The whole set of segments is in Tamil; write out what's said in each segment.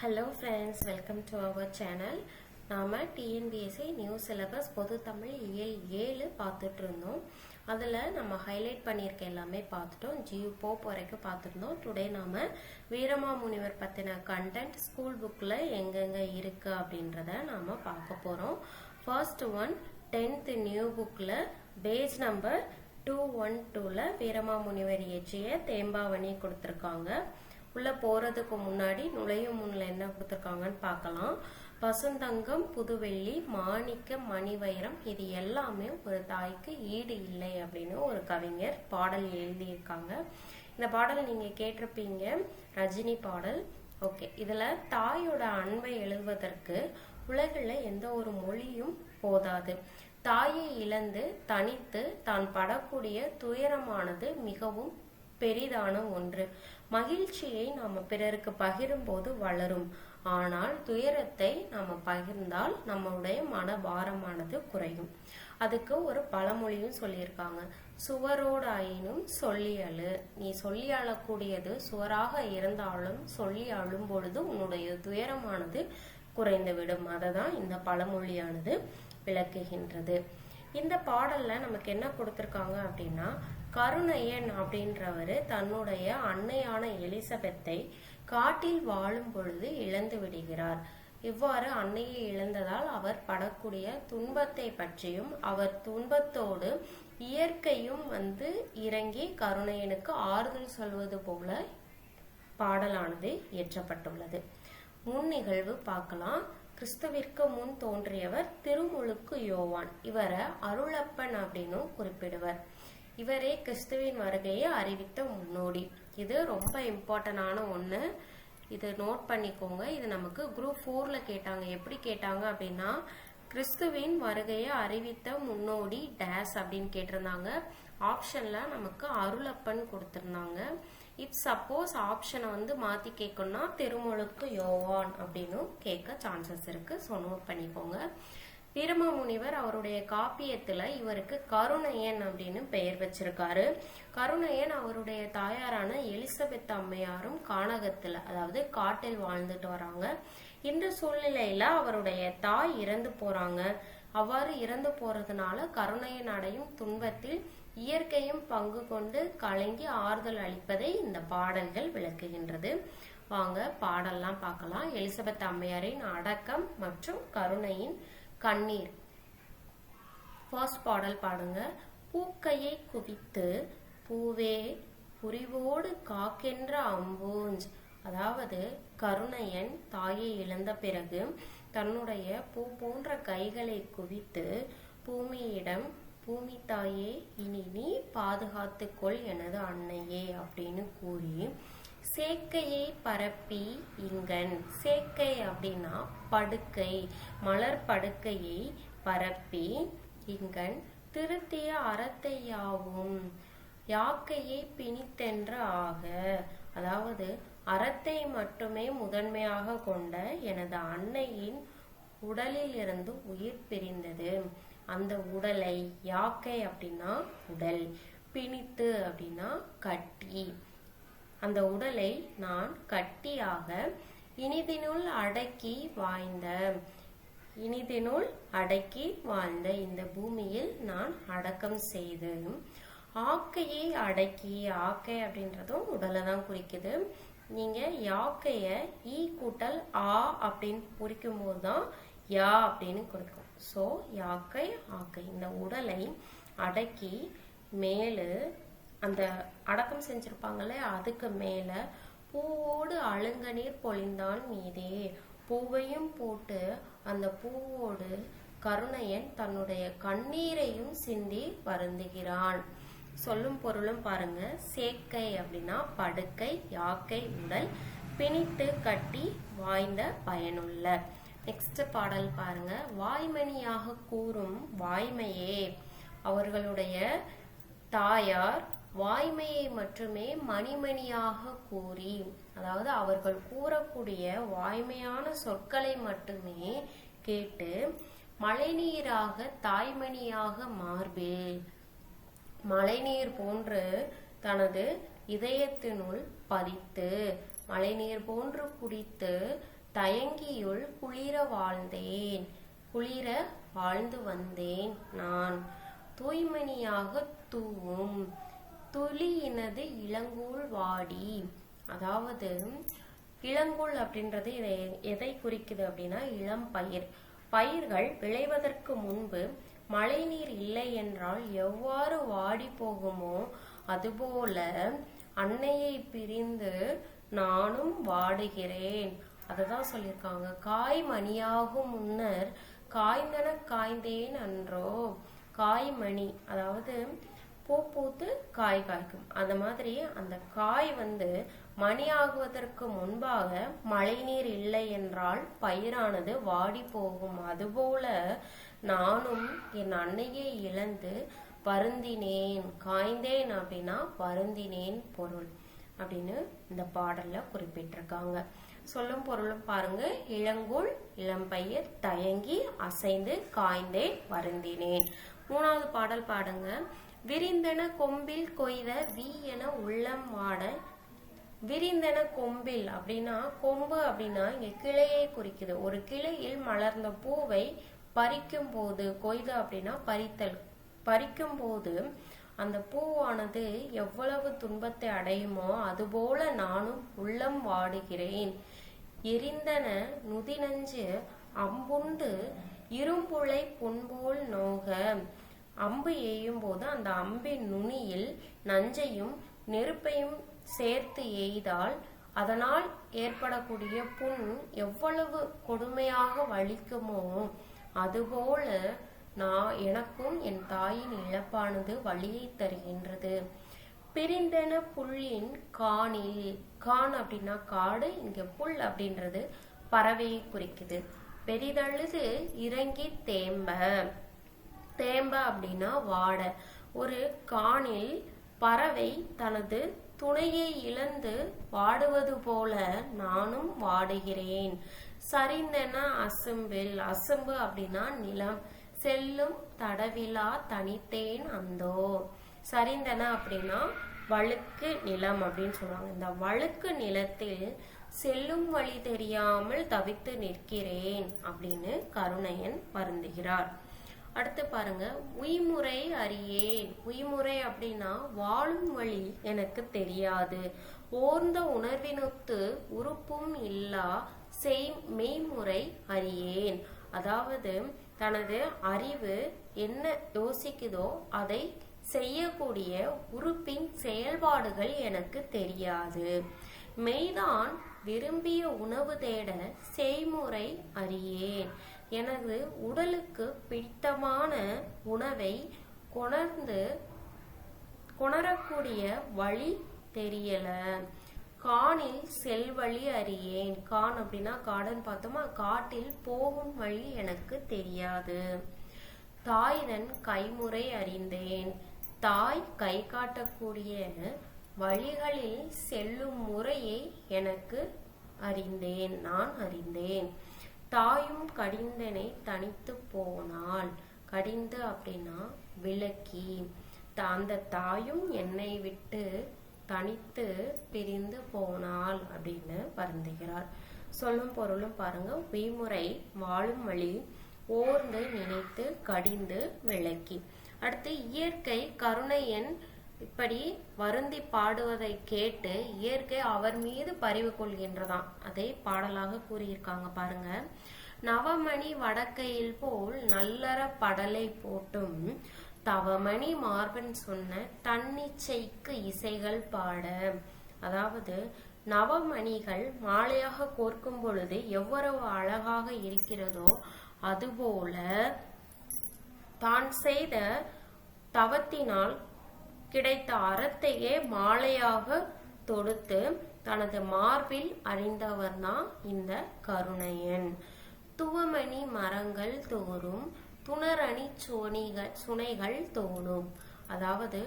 Hello friends welcome to our channel நாம் டிஎன்பிஎஸ்சி நியூ சிலபஸ் பொது தமிழ் இயல் ஏழு பார்த்துட்டு இருந்தோம். அதில் நம்ம ஹைலைட் பண்ணியிருக்க எல்லாமே பார்த்துட்டோம். ஜியூ போப் வரைக்கும் பார்த்துருந்தோம். டுடே நாம் வீரமாமுனிவர் பற்றின கண்டென்ட் ஸ்கூல் புக்கில் எங்கெங்கே இருக்குது அப்படின்றத நாம் பார்க்க போகிறோம் ஃபர்ஸ்ட் ஒன் டென்த் நியூ புக்கில் பேஜ் நம்பர் டூ ஒன் டூவில் வீரமாமுனிவர் இயற்றிய தேம்பாவணி கொடுத்துருக்காங்க. உள்ள போறதுக்கு முன்னாடி நுழையும் முன்ல என்ன கொடுத்துருக்காங்கன்னு பார்க்கலாம். பசுந்தங்கம் புதுவெள்ளி மாணிக்க மணிவைரம் இது எல்லாமே ஒரு தாய்க்கு ஈடு இல்லை அப்படின்னு ஒரு கவிஞர் பாடல் எழுதியிருக்காங்க. இந்த பாடல் நீங்க கேட்டிருப்பீங்க. ரஜினி பாடல். ஓகே. இதுல தாயோட அன்பை எழுதுவதற்கு உலகில் எந்த ஒரு மொழியும் போதாது. தாயை இழந்து தனித்து தான் படக்கூடிய துயரமானது மிகவும் பெரிதான ஒன்று. மகிழ்ச்சியை நாம பிறருக்கு பகிரும்போது வளரும். ஆனால் துயரத்தை நாம பகிர்ந்தால் நம்மளுடைய மனபாரமானது குறையும். அதுக்கு ஒரு பழமொழியும் சொல்லியிருக்காங்க. சுவரோடு ஆயினும் சொல்லி அழு. நீ சொல்லி அழக்கூடியது சுவராக இருந்தாலும் சொல்லி அழும் பொழுது உன்னுடைய துயரமானது குறைந்துவிடும். அதை தான் இந்த பழமொழியானது விளக்குகின்றது. இந்த பாடல்ல நமக்கு என்ன கொடுத்திருக்காங்க அப்படின்னா கருணையன் அப்படின்றவர் தன்னுடைய அன்னையான எலிசபெத்தை காட்டில் வாழும் பொழுது இழந்து விடுகிறார். இவ்வாறு அன்னையை இழந்ததால் அவர் படக்கூடிய துன்பத்தை பற்றியும் அவர் துன்பத்தோடு இயற்கையும் வந்து இறங்கி கருணையனுக்கு ஆறுதல் சொல்வது போல பாடலானது இயற்றப்பட்டுள்ளது. முன் நிகழ்வு பார்க்கலாம். கிறிஸ்துவிற்கு முன் தோன்றியவர் திருமுழுக்கு யோவான். இவரை அருளப்பன் அப்படின்னும் குறிப்பிடுவர். இவரே கிறிஸ்துவின் வருகையை அறிவித்த முன்னோடி. இது ரொம்ப இம்பார்ட்டண்டான ஒன்று இது நோட் பண்ணிக்கோங்க. இது நமக்கு குரூப் ஃபோரில் கேட்டாங்க. எப்படி கேட்டாங்க அப்படின்னா கிறிஸ்துவின் வருகையை அறிவித்த முன்னோடி டேஸ் அப்படின்னு கேட்டிருந்தாங்க. ஆப்ஷனில் நமக்கு அருளப்பன் கொடுத்துருந்தாங்க. இப் சப்போஸ் ஆப்ஷனை வந்து மாற்றி கேட்கணும்னா திருமுழுக்கு யோவான் அப்படின்னும் கேட்க சான்சஸ் இருக்கு. ஸோ நோட் பண்ணிக்கோங்க. வீரமாமுனிவர் அவருடைய காப்பியத்துல இவருக்கு கருணையன் அப்படின்னு பெயர் வச்சிருக்காரு. கருணையன் அவருடைய தாயாரான எலிசபெத் அம்மையாரும் கானகத்துல அதாவது காட்டில் வாழ்ந்துட்டு வராங்க. இந்த சூழ்நிலையில அவருடைய தாய் இறந்து போறாங்க. அவ்வாறு இறந்து போறதுனால கருணையன் அடையும் துன்பத்தில் இயற்கையும் பங்கு கொண்டு கலங்கி ஆறுதல் அளிப்பதை இந்த பாடல்கள் விளக்குகின்றது. வாங்க பாடல்லாம் பார்க்கலாம். எலிசபெத் அம்மையாரின் அடக்கம் மற்றும் கருணையின் கண்ணீர். ஃபர்ஸ்ட் பாடல் பாடுங்க. பூக்கையை குவித்து பூவே புரிவோடு காக்கென்ற அம்பூஞ்ச். அதாவது கருணையன் தாயை இழந்த பிறகு தன்னுடைய பூ போன்ற கைகளை குவித்து பூமியிடம் பூமி தாயே இனி நீ பாதுகாத்துக்கொள் எனது அன்னையே அப்படின்னு கூறி சேக்கையை பரப்பி இங்கன். சேக்கை அப்படின்னா படுக்கை. மலர் படுக்கையை பரப்பி இங்கன். திருத்திய அறத்தையாவும் யாக்கையை பிணித்தென்ற ஆக. அதாவது அறத்தை மட்டுமே முதன்மையாக கொண்ட எனது அன்னையின் உடலில் இருந்து உயிர் பிரிந்தது. அந்த உடலை யாக்கை அப்படின்னா உடல். பிணித்து அப்படின்னா கட்டி. அந்த உடலை நான் கட்டியாக இனிதினுள் அடக்கி வாய்ந்த இனிதினுள் அடக்கி வாழ்ந்த இந்த பூமியில் நான் அடக்கம் செய்து ஆக்கையை அடக்கி ஆக்கை அப்படின்றதும் உடலை தான் குறிக்குது. நீங்க யாக்கைய ஈ கூட்டல் ஆ அப்படின்னு குறிக்கும் போது தான் யா அப்படின்னு குறிக்கும். ஸோ யாக்கை ஆக்கை. இந்த உடலை அடக்கி மேலு அந்த அடக்கம் செஞ்சிருப்பாங்கல்ல அதுக்கு மேல பூவோடு அழுங்க நீர் பொழிந்தான் மீதே. பூவையும் போட்டு அந்த பூவோடு கருணையன் தன்னுடைய கண்ணீரையும் சிந்தி வருந்துகிறான். சொல்லும் பொருளும் பாருங்க சேக்கை அப்படின்னா படுக்கை யாக்கை உடல் பிணித்து கட்டி வாய்ந்த பயனுள்ள. நெக்ஸ்ட் பாடல் பாருங்க வாய்மணியாக கூறும் வாய்மையே. அவர்களுடைய தாயார் வாய்மையை மட்டுமே மணிமணியாக கூறி அதாவது அவர்கள் கூறக்கூடிய வாய்மையான சொற்களை மட்டுமே கேட்டு மழைநீராக தாய்மணியாக மார்பில் மழைநீர் போன்று தனது இதயத்தினுள் பதித்து மழைநீர் போன்று குடித்து தயங்கியுள் குளிர வாழ்ந்தேன். குளிர வாழ்ந்து வந்தேன் நான். தூய்மணியாக தூவும். துளியினது இளங்கூழ் வாடி. அதாவது இளங்கூழ் அப்படின்றது இதை எதை குறிக்குது அப்படின்னா இளம் பயிர். பயிர்கள் விளைவதற்கு முன்பு மழைநீர் இல்லை என்றால் எவ்வாறு வாடி போகுமோ அதுபோல அன்னையை பிரிந்து நானும் வாடுகிறேன். அததான் சொல்லியிருக்காங்க. காய் மணியாகும் முன்னர் காய்ந்தன காய்ந்தேன் அன்றோ. காய்மணி அதாவது பூ பூத்து காய் காய்க்கும். அந்த மாதிரி அந்த காய் வந்து மணி ஆகுவதற்கு முன்பாக மழைநீர் இல்லை என்றால் பயிரானது வாடி போகும். அதுபோல நானும் என் அன்னையை இழந்து வருந்தினேன். காய்ந்தேன் அப்படின்னா வருந்தினேன் பொருள் அப்படின்னு இந்த பாடல்ல குறிப்பிட்டிருக்காங்க. சொல்லும் பொருளும் பாருங்க. இளங்குள் இளம்பயிர் தயங்கி அசைந்து காய்ந்தேன் வருந்தினேன். மூணாவது பாடல் பாடுங்க. விரிந்தன கொம்பில் கொய்த வி என உள்ளம் வாட. விரிந்தன கொம்பில் அப்படின்னா கொம்பு அப்படின்னா இங்க கிளையை குறிக்குது. ஒரு கிளையில் மலர்ந்த பூவை பறிக்கும் போது கொய்த அப்படின்னா பறித்தல். பறிக்கும் போது அந்த பூவானது எவ்வளவு துன்பத்தை அடையுமோ அதுபோல நானும் உள்ளம் வாடுகிறேன். எரிந்தன நுதினஞ்சு அம்புண்டு இரும்புளை புண்போல் நோக. அம்பு எய்யும் போது அந்த அம்பின் நுனியில் நஞ்சையும் நெருப்பையும் சேர்த்து எய்தால் அதனால் ஏற்படக்கூடிய புண் எவ்வளவு கொடுமையாக வலிக்குமோ அதுபோல நான் எனக்கும் என் தாயின் இழப்பானது வழியை தருகின்றது. பிரிந்தன புல்லின் காணில் கான் அப்படின்னா காடு இங்க புல் அப்படின்றது பறவையை குறிக்குது. பெரிதழுது இறங்கி தேம்ப. தேம்ப அப்படின்னா வாட. ஒரு காணில் பறவை தனது துணையை இழந்து வாடுவது போல நானும் வாடுகிறேன். சரிந்தன அசும்பில். அசும்பு அப்படின்னா நிலம். செல்லும் தடவிலா தனித்தேன் அந்தோ. சரிந்தன அப்படின்னா வழுக்கு நிலம் அப்படின்னு சொல்லுவாங்க இந்த வழுக்கு நிலத்தில் செல்லும் வழி தெரியாமல் தவித்து நிற்கிறேன் அப்படின்னு கருணையன் வருந்துகிறார். அடுத்து பாருங்க உய்முறை அறியேன். உய்முறை அப்படின்னா வாழும் வழி எனக்கு தெரியாது. ஓர்ந்த உணர்வினுத்து உறுப்பும் இல்லா செய் மெய்முறை அறியேன். அதாவது தனது அறிவு என்ன யோசிக்குதோ அதை செய்யக்கூடிய உறுப்பின் செயல்பாடுகள் எனக்கு தெரியாது. மெய்தான் விரும்பிய உணவு தேட செய்முறை அறியேன். எனது உடலுக்கு பிடித்தமான உணவை கொணர்ந்து கொணரக்கூடிய வழி தெரியல. காணில் செல்வழி அறியேன். கான் அப்படின்னா காடன் பார்த்தோமா? காட்டில் போகும் வழி எனக்கு தெரியாது. தாய்தன் கைமுறை அறிந்தேன். தாய் கை காட்டக்கூடிய வழிகளில் செல்லும் முறையை எனக்கு அறிந்தேன். நான் அறிந்தேன். தாயும் கடிந்தனை தனித்து போனால் கடிந்து அப்படின்னா விளக்கி அந்த தாயும் என்னை விட்டு தனித்து பிரிந்து போனால் அப்படின்னு வருந்துகிறார். சொல்லும் பொருளும் பாருங்க. விமுறை வாழும் வழி. ஓர்ந்து நினைத்து கடிந்து விளக்கி அடுத்து இயற்கை கருணையன் இப்படி வருந்தி பாடுவதை கேட்டு இயற்கை அவர் மீது பரிவு கொள்கின்றதாம். அதை பாடலாக கூறியிருக்காங்க பாருங்க. நவமணி வடக்கையில் போல் நல்லற படலை போட்டும். தவமணி மார்பன் சொன்ன தன்னிச்சைக்கு இசைகள் பாட. அதாவது நவமணிகள் மாலையாக கோர்க்கும் பொழுது எவ்வளவு அழகாக இருக்கிறதோ அதுபோல தான் செய்த தவத்தினால் கிடைத்த அறத்தையே மாலையாக தொடுத்து தனது மார்பில் அறிந்தவர் தான் இந்த கருணையன். துவமணி மரங்கள் தோறும் துணரணி சோனிகள் சுனைகள் தோணும் அதாவது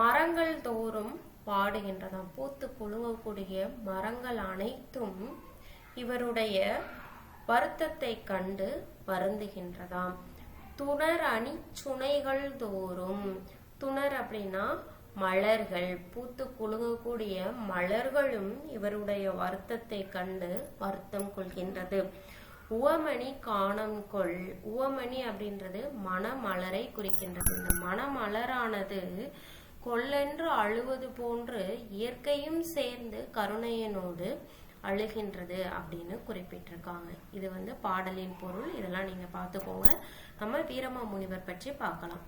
மரங்கள் தோறும் பாடுகின்றதாம் பூத்து குழுவக்கூடிய மரங்கள் அனைத்தும் இவருடைய வருத்தத்தை கண்டு வருந்துகின்றதாம். துணர் அணி சுனைகள் தோறும் துணர் அப்படின்னா மலர்கள் பூத்து குலுங்கக்கூடிய மலர்களும் இவருடைய வருத்தத்தை கண்டு வருத்தம் கொள்கின்றது. உவமணி காணம் கொள். உவமணி அப்படின்றது மணமலரை குறிக்கின்றது. இந்த மணமலரானது கொல்லென்று அழுவது போன்று இயற்கையும் சேர்ந்து கருணையனோடு அழுகின்றது அப்படின்னு குறிப்பிட்டிருக்காங்க. இது வந்து பாடலின் பொருள். இதெல்லாம் நீங்க பார்த்துக்கோங்க. நம்ம வீரமா முனிவர் பற்றி பார்க்கலாம்.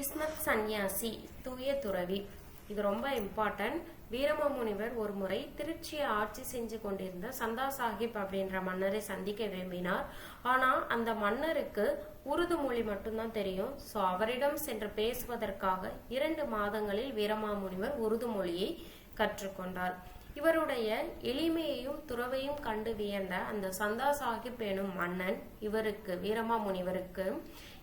இஸ்மத் சந்நியாசி தூய துறவி. இது ரொம்ப இம்பார்ட்டன்ட் வீரமா முனிவர் ஒரு முறை திருச்சியை ஆட்சி செஞ்சு கொண்டிருந்த சந்தா சாஹிப் அப்படின்ற மன்னரை சந்திக்க விரும்பினார். ஆனா அந்த மன்னருக்கு உருது மொழி மட்டும்தான் தெரியும். சோ அவரிடம் சென்று பேசுவதற்காக இரண்டு மாதங்களில் வீரமாமுனிவர் உருது மொழியை கற்றுக்கொண்டார். இவருடைய எளிமையையும் துறவையும் கண்டு வியந்த அந்த சந்தா சாஹிப் எனும் மன்னன் இவருக்கு வீரமாமுனிவருக்கு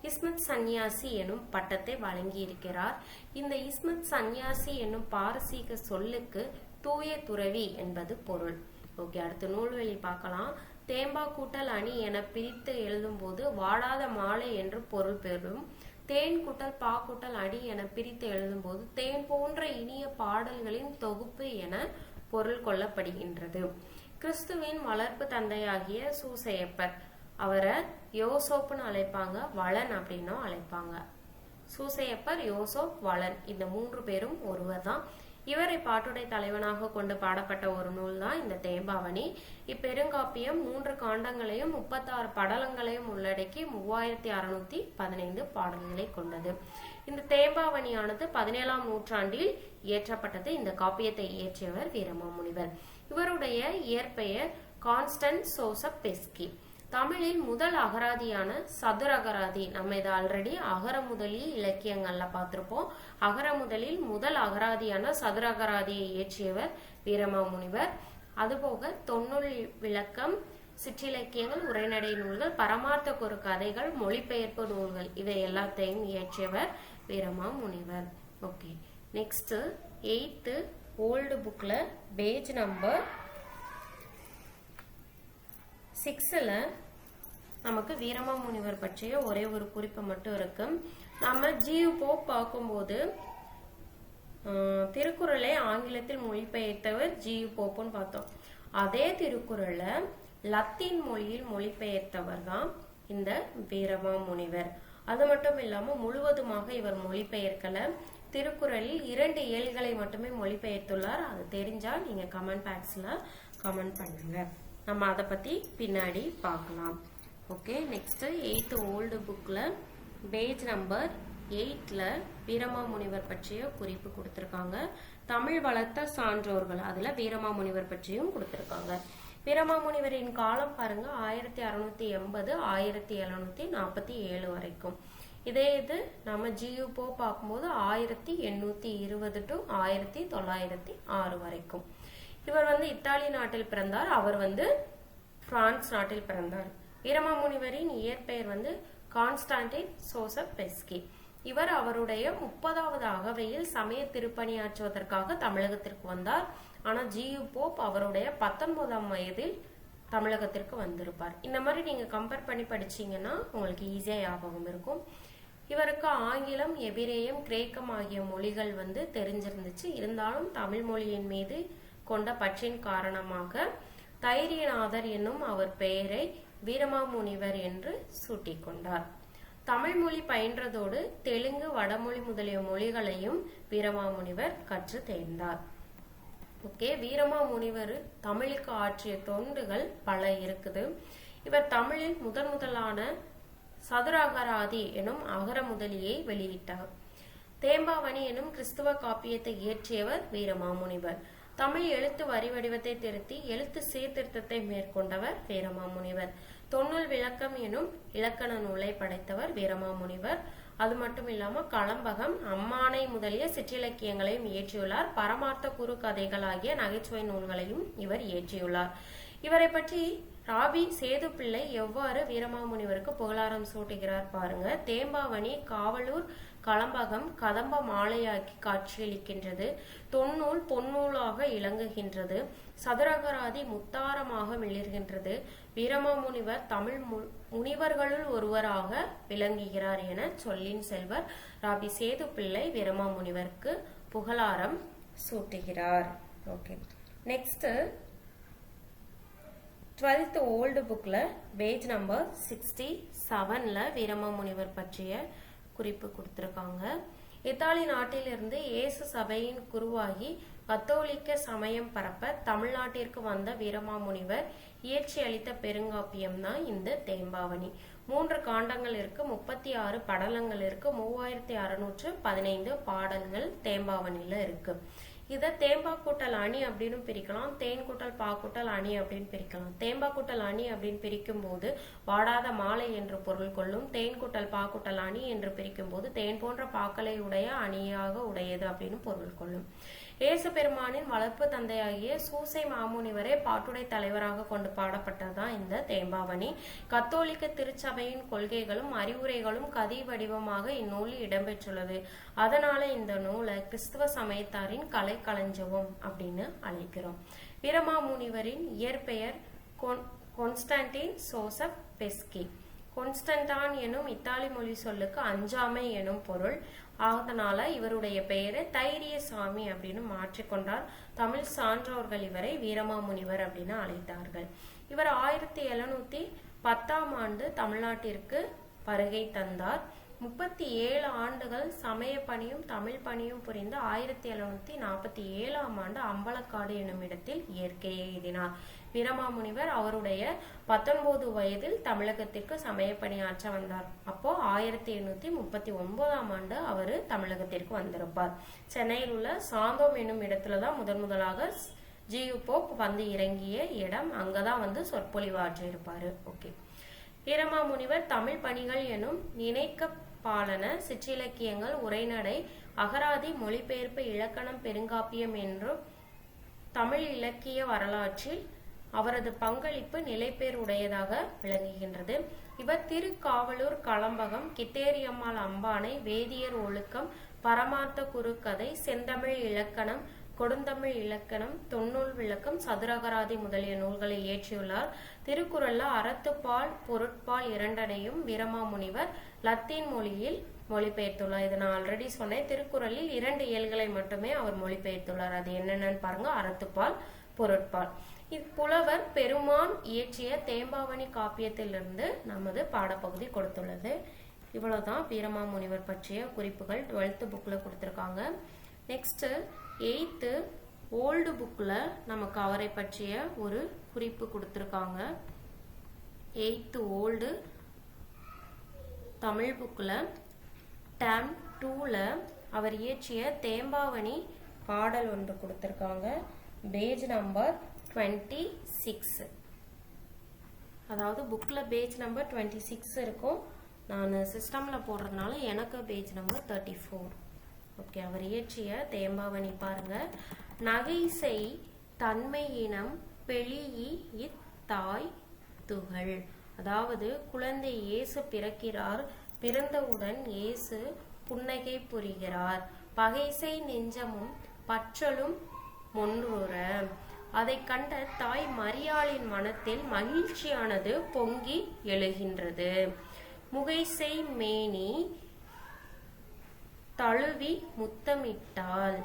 இஸ்மத் சந்நியாசி எனும் பட்டத்தை வழங்கியிருக்கிறார். இந்த இஸ்மத் சந்நியாசி என்னும் பாரசீக சொல்லுக்கு தூய துறவி என்பது பொருள். ஓகே அடுத்து நூல்வெளி பார்க்கலாம். தேம்பா கூட்டல் அணி என பிரித்து எழுதும்போது வாடாத மாலை என்று பொருள் பெறும். தேன் கூட்டல் பா கூட்டல் அடி என பிரித்து எழுதும்போது தேன் போன்ற இனிய பாடல்களின் தொகுப்பு என பொருள் கொள்ளப்படுகின்றது. கிறிஸ்துவின் வளர்ப்பு தந்தையாகிய சூசையப்பர். அவரை யோசோப்புன்னு அழைப்பாங்க வளன் அப்படின்னும் அழைப்பாங்க. சூசையப்பர் யோசோப் வளன். இந்த மூன்று பேரும் ஒருவர் தான் இவரை பாட்டுடை தலைவனாக கொண்டு பாடப்பட்ட ஒரு நூல் தான் இந்த தேம்பாவணி. இப்பெருங்காப்பியம் மூன்று காண்டங்களையும் முப்பத்தாறு படலங்களையும் உள்ளடக்கி மூவாயிரத்தி அறுநூத்தி பதினைந்து பாடல்களை கொண்டது. இந்த தேம்பாவணியானது பதினேழாம் நூற்றாண்டில் இயற்றப்பட்டது. இந்த காப்பியத்தை இயற்றியவர் வீரமாமுனிவர். இவருடைய இயற்பெயர் கான்ஸ்டன்ட் சோசப் பெஸ்கி தமிழில் முதல் அகராதியான சதுர அகராதி. நம்ம இதை ஆல்ரெடி அகர முதலி இலக்கியங்கள்ல பார்த்திருப்போம். அகர முதலில் முதல் அகராதியான சதுர அகராதியை இயற்றியவர் வீரமாமுனிவர். அதுபோக தொன்னுள் விளக்கம் சிற்றிலக்கியங்கள் உரைநடை நூல்கள் பரமார்த்த ஒரு கதைகள் மொழிபெயர்ப்பு நூல்கள் இவை எல்லாத்தையும் இயற்றியவர் Veerama Munivar okay next eighth old புக்ல பேஜ் நம்பர் சிக்ஸில் நமக்கு வீரமா முனிவர் பற்றிய ஒரே ஒரு குறிப்பு மட்டும் இருக்கு. நம்ம ஜியு போப் பார்க்கும்போது திருக்குறளை ஆங்கிலத்தில் மொழிபெயர்த்தவர் ஜியு போப்புன்னு பார்த்தோம். அதே திருக்குறளை லத்தீன் மொழியில் மொழிபெயர்த்தவர் தான் இந்த வீரமா முனிவர். அது மட்டும் இல்லாம முழுவதுமாக இவர் மொழிபெயர்க்கல. திருக்குறளில் இரண்டு ஏழ்களை மட்டுமே மொழிபெயர்த்துள்ளார். அது தெரிஞ்சா நீங்க கமெண்ட் பாக்ஸ்ல கமெண்ட் பண்ணுங்க. நம்ம அதை பத்தி பின்னாடி பார்க்கலாம் ஓகே நெக்ஸ்ட் எயித்து ஓல்டு புக்ல பேஜ் நம்பர் எயிட்ல வீரமாமுனிவர் பற்றிய குறிப்பு கொடுத்திருக்காங்க. தமிழ் வளர்த்த சான்றோர்கள் அதுல வீரமாமுனிவர் பற்றியும் கொடுத்திருக்காங்க. வீரமாமுனிவரின் காலம் பாருங்க ஆயிரத்தி அறுநூத்தி எண்பது ஆயிரத்தி எழுநூத்தி நாற்பத்தி ஏழு வரைக்கும். இதே இது நம்ம ஜியு போ பார்க்கும்போது ஆயிரத்தி எண்ணூத்தி இருபது டு ஆயிரத்தி தொள்ளாயிரத்தி ஆறு வரைக்கும். இவர் வந்து இத்தாலி நாட்டில் பிறந்தார். அவர் வந்து பிரான்ஸ் நாட்டில் பிறந்தார். வீரமாமுனிவரின் இயற்பெயர் வந்து கான்ஸ்டான்டின் சோசப் பெஸ்கி இவர் அவருடைய முப்பதாவது அகவையில் சமய திருப்பணியாற்றுவதற்காக தமிழகத்திற்கு வந்தார். ஆனா ஜியு போப் அவருடைய பத்தொன்பதாம் வயதில் தமிழகத்திற்கு வந்திருப்பார். இந்த மாதிரி நீங்க கம்பேர் பண்ணி படிச்சீங்கன்னா உங்களுக்கு ஈஸியா ஞாபகம் இருக்கும். இவருக்கு ஆங்கிலம் எபிரேயம் கிரேக்கம் ஆகிய மொழிகள் வந்து தெரிஞ்சிருந்துச்சு. இருந்தாலும் தமிழ் மொழியின் மீது கொண்ட பற்றின் காரணமாக தைரியநாதர் என்னும் அவர் பெயரை வீரமாமுனிவர் என்று சூட்டிக்கொண்டார். தமிழ் மொழி பயின்றதோடு தெலுங்கு வடமொழி முதலிய மொழிகளையும் வீரமாமுனிவர் கற்று தேர்ந்தார். ஓகே வீரமாமுனிவர் தமிழுக்கு ஆற்றிய தொண்டுகள் பல இருக்குது. இவர் தமிழில் முதன் முதலான சதுராகராதி எனும் அகர முதலியை வெளியிட்டார். தேம்பாவணி எனும் கிறிஸ்துவ காப்பியத்தை இயற்றியவர் வீரமாமுனிவர். தமிழ் எழுத்து வரி வடிவத்தை திருத்தி எழுத்து சீர்திருத்தத்தை மேற்கொண்டவர் வீரமாமுனிவர். தொன்னல் விளக்கம் எனும் இலக்கண நூலை படைத்தவர் வீரமாமுனிவர். அது மட்டும் இல்லாம களம்பகம் அம்மானை முதலிய சிற்றிலக்கியங்களையும் இயற்றியுள்ளார். பரமார்த்த குறு கதைகள் ஆகிய நகைச்சுவை நூல்களையும் இவர் இயற்றியுள்ளார். இவரை பற்றி ராபி சேது பிள்ளை எவ்வாறு வீரமாமுனிவருக்கு புகழாரம் சூட்டுகிறார் பாருங்க. தேம்பாவணி காவலூர் களம்பகம் கதம்ப மாலையாக்கி காட்சியளிக்கின்றது. தொன்னூல் பொன்னூலாக இலங்குகின்றது. சதுரகராதி முத்தாரமாக மிளிர்கின்றது. வீரமாமுனிவர் தமிழ் மு- முனிவர்களுள் ஒருவராக விளங்குகிறார் என சொல்லின் செல்வர் ராபி சேது பிள்ளை வீரமாமுனிவருக்கு புகழாரம் சூட்டுகிறார். ஓகே. நெக்ஸ்ட் டுவெல்த் ஓல்டு புக்கில் பேஜ் நம்பர் சிக்ஸ்டி செவனில் வீரமாமுனிவர் பற்றிய குறிப்பு கொடுத்துருக்காங்க. இத்தாலி நாட்டிலிருந்து இயேசு சபையின் குருவாகி கத்தோலிக்க சமயம் பரப்ப தமிழ்நாட்டிற்கு வந்த வீரமாமுனிவர் இயற்றி அளித்த பெருங்காப்பியம் தான் இந்த தேம்பாவணி. மூன்று காண்டங்கள் இருக்கு முப்பத்தி ஆறு படலங்கள் இருக்கு மூவாயிரத்தி அறுநூற்று பதினைந்து பாடல்கள் தேம்பாவணியில இருக்கு. இதை தேம்பா கூட்டல் அணி அப்படின்னு பிரிக்கலாம். தேன் கூட்டல் பா கூட்டல் அணி அப்படின்னு பிரிக்கலாம். தேம்பா கூட்டல் அணி அப்படின்னு பிரிக்கும் போது வாடாத மாலை என்று பொருள் கொள்ளும். தேன் கூட்டல் பா கூட்டல் அணி என்று பிரிக்கும் போது தேன் போன்ற பாக்களை உடைய அணியாக உடையது அப்படின்னு பொருள் கொள்ளும். இயேசு பெருமானின் வளர்ப்பு தந்தையாகிய சூசை மாமுனிவரே பாட்டுடை தலைவராக கொண்டு பாடப்பட்டதுதான் இந்த தேம்பாவணி. கத்தோலிக்க திருச்சபையின் கொள்கைகளும் அறிவுரைகளும் கதை வடிவமாக இந்நூலில் இடம்பெற்றுள்ளது. அதனால இந்த நூலை கிறிஸ்துவ சமயத்தாரின் கலை களஞ்சவம் அப்படின்னு அழைக்கிறோம். வீரமாமுனிவரின் இயற்பெயர் கொன்ஸ்டன்டின் சோசப் பெஸ்கி. கொன்ஸ்டன்டான் எனும் இத்தாலி மொழி சொல்லுக்கு அஞ்சாமை எனும் பொருள். அதனால இவருடைய பெயரை தைரியசாமி அப்படின்னு மாற்றிக்கொண்டார். தமிழ் சான்றோர்கள் இவரை வீரமாமுனிவர் அப்படின்னு அழைத்தார்கள். இவர் ஆயிரத்தி எழுநூத்தி பத்தாம் ஆண்டு தமிழ்நாட்டிற்கு வருகை தந்தார். முப்பத்தி ஏழு ஆண்டுகள் சமய பணியும் தமிழ் பணியும் புரிந்து ஆயிரத்தி எழுநூத்தி நாற்பத்தி ஏழாம் ஆண்டு அம்பலக்காடு என்னும் இடத்தில் இயற்கையை எழுதினார் வீரமாமுனிவர் அவருடைய பத்தொன்பது வயதில் தமிழகத்திற்கு சமய பணியாற்ற வந்தார். அப்போ ஆயிரத்தி எண்ணூத்தி முப்பத்தி ஒன்பதாம் ஆண்டு அவர் தமிழகத்திற்கு வந்திருப்பார். சென்னையில் உள்ள சாந்தோம் என்னும் இடத்துலதான் முதன் முதலாக ஜியு போப் வந்து இறங்கிய இடம். அங்கதான் வந்து சொற்பொழிவாற்றி இருப்பாரு. ஓகே. வீரமாமுனிவர் தமிழ் பணிகள் எனும் நினைக்க பாலன சிற்றிலக்கியங்கள் உரைநடை அகராதி மொழிபெயர்ப்பு இலக்கணம் பெருங்காப்பியம் என்றும் தமிழ் இலக்கிய வரலாற்றில் அவரது பங்களிப்பு நிலைப்பேர் உடையதாக விளங்குகின்றது. இவர் திருக்காவலூர் களம்பகம் கித்தேரியம்மாள் அம்பானை வேதியர் ஒழுக்கம் பரமார்த்த குறுக்கதை செந்தமிழ் இலக்கணம் கொடுந்தமிழ் இலக்கணம் தொன்னூல் விளக்கம் சதுரகராதி முதலிய நூல்களை இயற்றியுள்ளார். திருக்குறள்ல அறத்துப்பால் பொருட்பால் இரண்டனையும் வீரமாமுனிவர் லத்தீன் மொழியில் மொழிபெயர்த்துள்ளார். இதை நான் ஆல்ரெடி சொன்னேன். திருக்குறளில் இரண்டு இயல்களை மட்டுமே அவர் மொழிபெயர்த்துள்ளார். அது என்னென்னு பாருங்க. அறத்துப்பால் பொருட்பால். இப்புலவர் பெருமான் இயற்றிய தேம்பாவணி காப்பியத்திலிருந்து நமது பாடப்பகுதி கொடுத்துள்ளது. இவ்வளவுதான் வீரமாமுனிவர் பற்றிய குறிப்புகள் டுவெல்த் புக்ல கொடுத்துருக்காங்க. நெக்ஸ்ட் எயித்து ஓல்டு புக்கில் நமக்கு அவரை பற்றிய ஒரு குறிப்பு கொடுத்துருக்காங்க. எயித்து ஓல்டு தமிழ் புக்கில் டேம் டூவில் அவர் இயற்றிய தேம்பாவணி பாடல் ஒன்று கொடுத்துருக்காங்க. பேஜ் நம்பர் டுவெண்ட்டி சிக்ஸ் அதாவது புக்கில் பேஜ் நம்பர் டுவெண்ட்டி சிக்ஸ் இருக்கும். நான் சிஸ்டமில் போடுறதுனால எனக்கு page number thirty four okay அவர் இயற்றிய தேம்பாவணி பாருங்க. நகைசை தன்மையினம் பெளியி இத்தாய் துகள். அதாவது குழந்தை இயேசு பிறக்கிறார். பிறந்தவுடன் இயேசு புன்னகை புரிகிறார். பகைசை நெஞ்சமும் பற்றலும் மொன்றுற அதை கண்ட தாய் மரியாளின் மனத்தில் மகிழ்ச்சியானது பொங்கி எழுகின்றது. முகைசை மேனி தழுவி முத்தமிட்டாள்.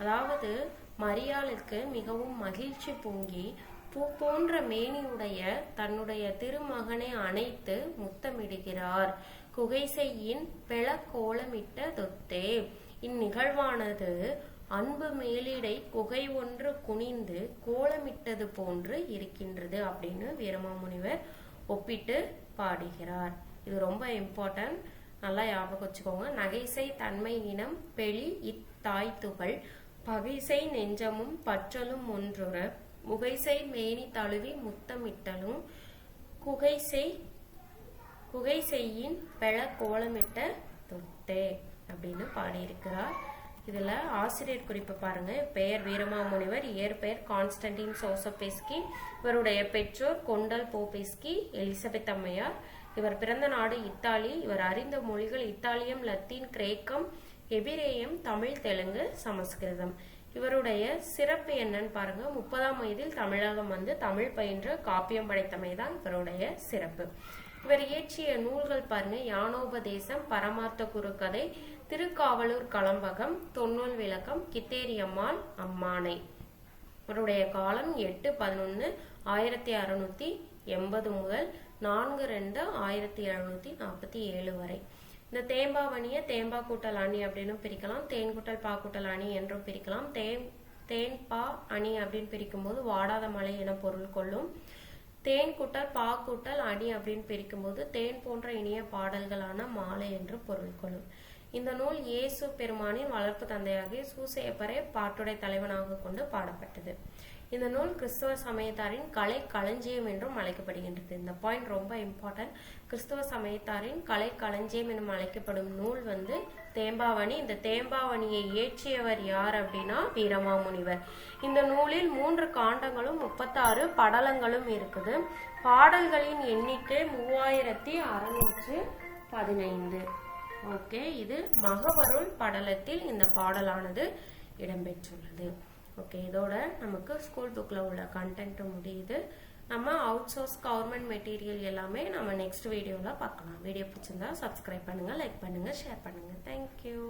அதாவது மரியாளுக்கு மிகவும் மகிழ்ச்சி பொங்கி பூ போன்ற மேனியுடைய தன்னுடைய திருமகனை அணைத்து முத்தமிடுகிறார். குகைசையின் பெள கோலமிட்ட தொத்தே இந்நிகழ்வானது அன்பு மேலிடை குகை ஒன்று குனிந்து கோலமிட்டது போன்று இருக்கின்றது அப்படின்னு வீரமாமுனிவர் ஒப்பிட்டு பாடுகிறார். இது ரொம்ப இம்பார்ட்டன்ட் நல்லா ஞாபகம் வச்சுக்கோங்க. நகைசை தன்மை இனம் பெளி இத்தாய் துகள் பகைசை நெஞ்சமும் பற்றலும் ஒன்றுற முகைசை மேனி தழுவி முத்தமிட்டலும் குகைசை குகைசெய்யின் பெழ கோலமிட்ட தொட்டே அப்படின்னு பாடியிருக்கிறார். இதில் ஆசிரியர் குறிப்பு பாருங்க. பெயர் வீரமாமுனிவர் இயற்பெயர் கான்ஸ்டன்டின் சோசபெஸ்கி இவருடைய பெற்றோர் கொண்டல் போபெஸ்கி எலிசபெத் அம்மையார். இவர் பிறந்த நாடு இத்தாலி. இவர் அறிந்த மொழிகள் இத்தாலியம் லத்தீன் கிரேக்கம் எபிரேயம் தமிழ் தெலுங்கு சமஸ்கிருதம். இவருடைய சிறப்பு என்னன்னு பாருங்க. முப்பதாம் வயதில் தமிழகம் வந்து தமிழ் பயின்ற காப்பியம் படைத்தமை தான் இவருடைய சிறப்பு. இவர் இயற்றிய நூல்கள் பாருங்க. யானோபதேசம் பரமார்த்த குருக்கதை திருக்காவலூர் களம்பகம் தொன்னூல் விளக்கம் கித்தேரியம்மாள் அம்மானை. இவருடைய காலம் எட்டு பதினொன்னு ஆயிரத்தி அறுநூத்தி எண்பது முதல் நான்கு ரெண்டு ஆயிரத்தி எழுநூத்தி நாற்பத்தி ஏழு வரை. இந்த தேம்பாவணியை தேம்பா கூட்டல் அணி அப்படின்னு பிரிக்கலாம். தேன் கூட்டல் பா கூட்டல் அணி என்றும் பிரிக்கலாம். தேன் தேன் பா அணி அப்படின்னு பிரிக்கும்போது வாடாத மலை என பொருள் கொள்ளும். தேன் கூட்டல் பா கூட்டல் அணி அப்படின்னு பிரிக்கும்போது தேன் போன்ற இனிய பாடல்களான மாலை என்று பொருள் கொள்ளும். இந்த நூல் இயேசு பெருமானின் வளர்ப்பு தந்தையாகிய சூசையப்பரை பாட்டுடை தலைவனாக கொண்டு பாடப்பட்டது. இந்த நூல் கிறிஸ்தவ சமயத்தாரின் கலை களஞ்சியம் என்றும் அழைக்கப்படுகின்றது. இந்த பாயிண்ட் ரொம்ப இம்பார்ட்டன்ட் கிறிஸ்தவ சமயத்தாரின் கலை களஞ்சியம் என்றும் அழைக்கப்படும் நூல் வந்து தேம்பாவணி. இந்த தேம்பாவணியை இயற்றியவர் யார் அப்படின்னா வீரமாமுனிவர். இந்த நூலில் மூன்று காண்டங்களும் முப்பத்தாறு படலங்களும் இருக்குது. பாடல்களின் எண்ணிக்கை மூவாயிரத்தி அறுநூற்று பதினைந்து. ஓகே இது மகவருள் படலத்தில் இந்த பாடலானது இடம்பெற்றுள்ளது. ஓகே இதோட நமக்கு ஸ்கூல் புக்கில் உள்ள கண்டென்ட் முடியுது. நம்ம அவுட் சோர்ஸ் கவர்மெண்ட் மெட்டீரியல் எல்லாமே நம்ம நெக்ஸ்ட் வீடியோவில் பார்க்கலாம். வீடியோ பிடிச்சிருந்தா சப்ஸ்கிரைப் பண்ணுங்கள் லைக் பண்ணுங்கள் ஷேர் பண்ணுங்கள் தேங்க்யூ